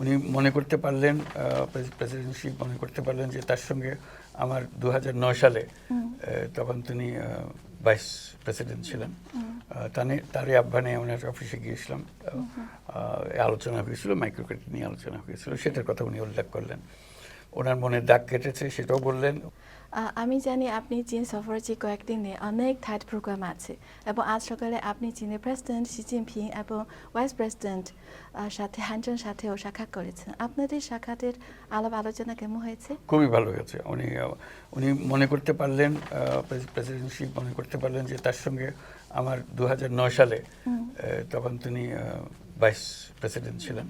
উনি মনে করতে পারলেন প্রেসিডেন্সি মনে করতে পারলেন যে তার সঙ্গে আমার দু হাজার নয় সালে তখন তিনি ভাইস প্রেসিডেন্ট ছিলেন। তানে তারই আহ্বানে ওনার অফিসে গিয়েছিলাম। আলোচনা হয়েছিল মাইক্রো ক্রেডিট নিয়ে আলোচনা হয়েছিল সেটার কথা উনি উল্লেখ করলেন। ওনার মনে দাগ কেটেছে সেটাও বললেন। আমি জানি আপনি চীন সফর যে কয়েকদিনে অনেক থাইট প্রোগ্রাম আছে এবং আজ সকালে আপনি চীনের প্রেসিডেন্ট শি জিনপিং এবং ভাইস প্রেসিডেন্ট সাথে হ্যানচন সাথেও সাক্ষাৎ করেছেন। আপনাদের সাক্ষাতের আলাপ আলোচনা কেমন হয়েছে? খুবই ভালো হয়েছে। উনি উনি মনে করতে পারলেন প্রেসিডেন্টশিপ মনে করতে পারলেন যে তার সঙ্গে আমার দু হাজার নয় সালে তখন তিনি ভাইস প্রেসিডেন্ট ছিলেন।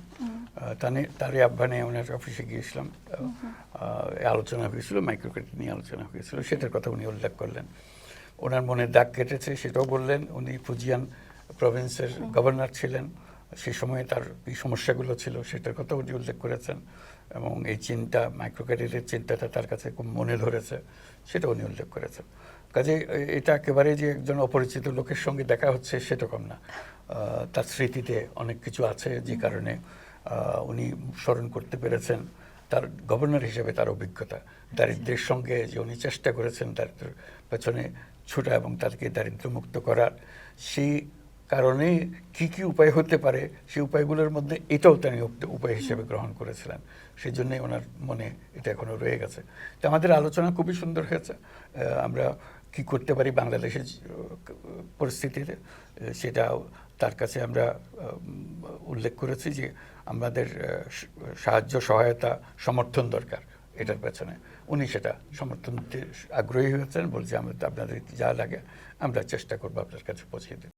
তানে তারই আহ্বানে ওনার অফিসে গিয়েছিলাম। আলোচনা হয়েছিল মাইক্রো ক্রেডিট নিয়ে আলোচনা হয়েছিল সেটার কথা উনি উল্লেখ করলেন। ওনার মনে দাগ কেটেছে সেটাও বললেন। উনি ফুজিয়ান প্রভিন্সের গভর্নর ছিলেন। সে সময়ে তার এই সমস্যাগুলো ছিল সেটার কথা উনি উল্লেখ করেছেন এবং এই চিন্তা মাইক্রো ক্রেডিটের চিন্তাটা তার কাছে খুব মনে ধরেছে সেটা উনি উল্লেখ করেছেন। কাজে এটা একেবারে যে একজন অপরিচিত লোকের সঙ্গে দেখা হচ্ছে সেরকম না। তার স্মৃতিতে অনেক কিছু আছে যে কারণে উনি স্মরণ করতে পেরেছেন। তার গভর্নর হিসেবে তার অভিজ্ঞতা দারিদ্র্যের সঙ্গে যে উনি চেষ্টা করেছেন তার পেছনে ছোটা এবং তাদেরকে দারিদ্র্যমুক্ত করার, সেই কারণে কি কি উপায় হতে পারে, সেই উপায়গুলোর মধ্যে এটাও তিনি উপায় হিসেবে গ্রহণ করেছিলেন। সেই জন্যই ওনার মনে এটা এখনও রয়ে গেছে। তো আমাদের আলোচনা খুবই সুন্দর হয়েছে। আমরা কি করতে পারি বাংলাদেশের পরিস্থিতিতে সেটা তার কাছে আমরা উল্লেখ করেছি যে আমাদের সাহায্য, সহায়তা, সমর্থন দরকার এটার পেছনে। উনি সেটা সমর্থন দিতে আগ্রহী হয়েছেন, বলছে আমরা আপনাদের যা লাগে আমরা চেষ্টা করব আপনার কাছে পৌঁছে দিতে।